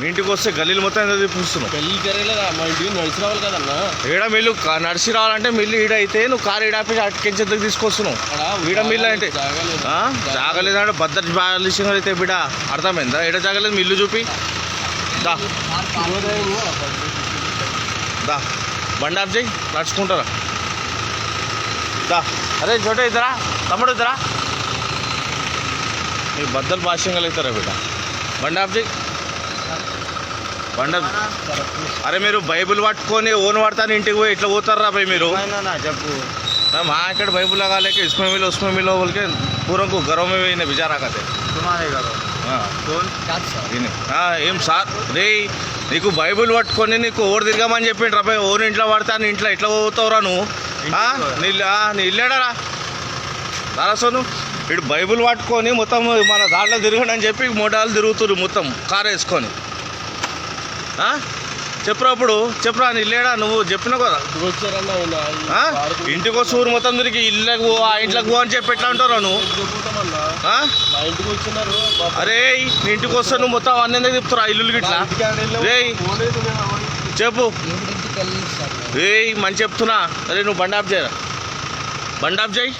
మీ ఇంటికి వస్తే గల్లీలు మొత్తం ఎంత చూపిస్తున్నావు పెళ్ళి జరగలేదా మా ఇంటికి నడిచి రావాలి కదన్నా. ఈడ మిల్లు నడిచి రావాలంటే మిల్లు ఈడ అయితే నువ్వు కారు ఈడాపి అటుకెంచేందుకు తీసుకొస్తున్నావు. అక్కడ ఈడ మిల్లు అంటే జాగలేదు? జాగలేదంటే భద్రత బాలిసింగ్ అయితే బిడ అర్థమైందా? ఈడ జాగలేదు మిల్లు చూపి. దా. దా. చేయి నడుచుకుంటారా దా. అరే చోట ఇద్దరా? తమ్ముడు ఇద్దరా? మీ బద్దలు భాష్యం అవుతారా బిడ్డ. బండి ఆఫ్ చేయి. బండి ఆఫ్ అరే మీరు బైబిల్ పట్టుకొని ఓన్ పడతాను ఇంటికి పోయి ఇట్లా పోతారా భయ్ మీరు చెప్పు మా ఇక్కడ బైబిల్ लगाले के इसमें मिलो उसमें मिलो बोल के पूरा को घरों में भी इन्हें बेचारा करते तुम्हारे घर हाँ कौन ఈయన. ఆ, ఏం సార్ రే నీకు బైబిల్ పట్టుకొని నీకు ఓడి తిరగమని చెప్పిండ్రు అబ్బాయి ఓన్ ఇంట్లో పడతాను ఇంట్లో ఎట్లా పోతావురా నువ్వు ఆ? నీ ఇల్లు- ఆ, నీ ఇల్లేడరా రాసోను ఇటు బైబిల్ పట్టుకొని మొత్తం మన దాంట్లో తిరగండి అని చెప్పి మోటార్లు తిరుగుతున్నారు మొత్తం కార్ వేసుకొని ఆ? చెప్పురా అప్పుడు చెప్పురా నీ ఇల్లేడా? నువ్వు చెప్పినావు కదా. ఇంటికి వచ్చి ఊరు మొత్తం తిరిగి ఇళ్ళకు పో, ఆ ఇంట్లోకి పో అని చెప్పి ఎట్లా అంటారా నువ్వు? అరే నీ ఇంటికి వస్తే నువ్వు మొత్తం అన్నీ ఎందుకు చెప్తారా ఇల్లు గిట్లా. చెప్పు. ఏయ్ మంచి చెప్తున్నా. అరే నువ్వు బండి ఆఫ్ చేయరా? బండి ఆఫ్ చేయి.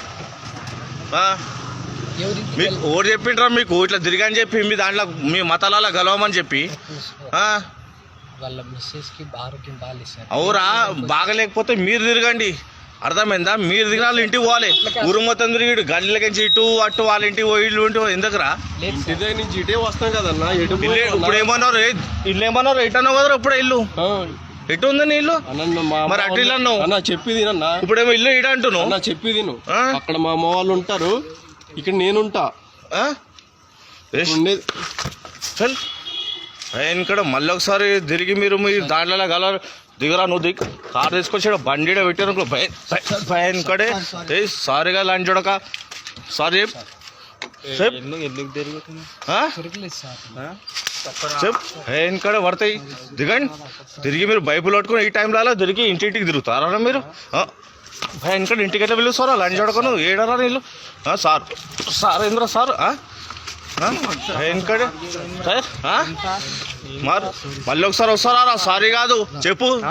మీకు ఓడి చెప్పిండ్రా మీకు ఇట్లా తిరిగని చెప్పి మీ దాంట్లో మీ మతాల గలవమని చెప్పి. వాళ్ళ మిస్సెస్కి ఆరోగ్యం బాగాలేదు సార్. అవురా బాగలేకపోతే మీరు తిరగండి. అర్థమైందా? మీరు తిరగాలి ఇంటికి పోవాలి. ఊరు మొత్తం తిరిగి గంటలకించి ఇటు అటు వాళ్ళ ఇంటికి పోయి ఇల్లు ఇంటి ఎందుకురా? లేదు ఇంటి దగ్గర నుంచి ఇటే వస్తాం కదన్నా ఎటు ఇల్లు ఇప్పుడు ఏమన్నారు ఇల్లు ఏమన్నారు ఎటు అన్నావు కదరా ఇప్పుడు ఇల్లు? ఎటు ఉంది నీ ఇల్లు? మరి అటు ఇల్లు అన్నావు. అన్న చెప్పి తినన్నా ఇప్పుడేమో ఇల్లు ఇడ అంటున్నావు? అన్న చెప్పి తిను? అక్కడ మా అమ్మ వాళ్ళు ఉంటారు. ఇక్కడ నేనుంటా. ఉండేది ఇక్కడ మళ్ళీ ఒకసారి తిరిగి మీరు మీ దాంట్లో గల దిగరా నువ్వు దిగ్. కార్ తీసుకొచ్చి బండి పెట్టారు కడే ఏ సారీగా లంచ్ చూడక సారీ చెప్ చెప్ ఎందుకు ఎందుకు తిరుగుతుంది ఆ? దొరకలేదు సార్. చెప్ భయం కడే పడతాయి. దిగండి. తిరిగి మీరు బైబుల్ పట్టుకుని ఈ టైంలో అలా తిరిగి ఇంటింటికి తిరుగుతారా మీరు? భయం కడే ఇంటికి ఎట్లా పిలుస్తారా? లంచ్ చూడకను ఏడరా నీళ్ళు? సార్. సార్ ఏంద్రా సార్ ఆ? సార్ మరి. మళ్ళీ ఒకసారి వస్తారా? సారీ కాదు. చెప్పు.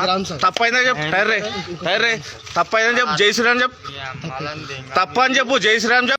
తప్పైందా చెప్పు. టైర్ రే? టైర్ రే? తప్పైందని చెప్పు. జై శ్రీరామ్ చెప్పు. తప్పని చెప్పు. జై శ్రీరామ్ చెప్పు.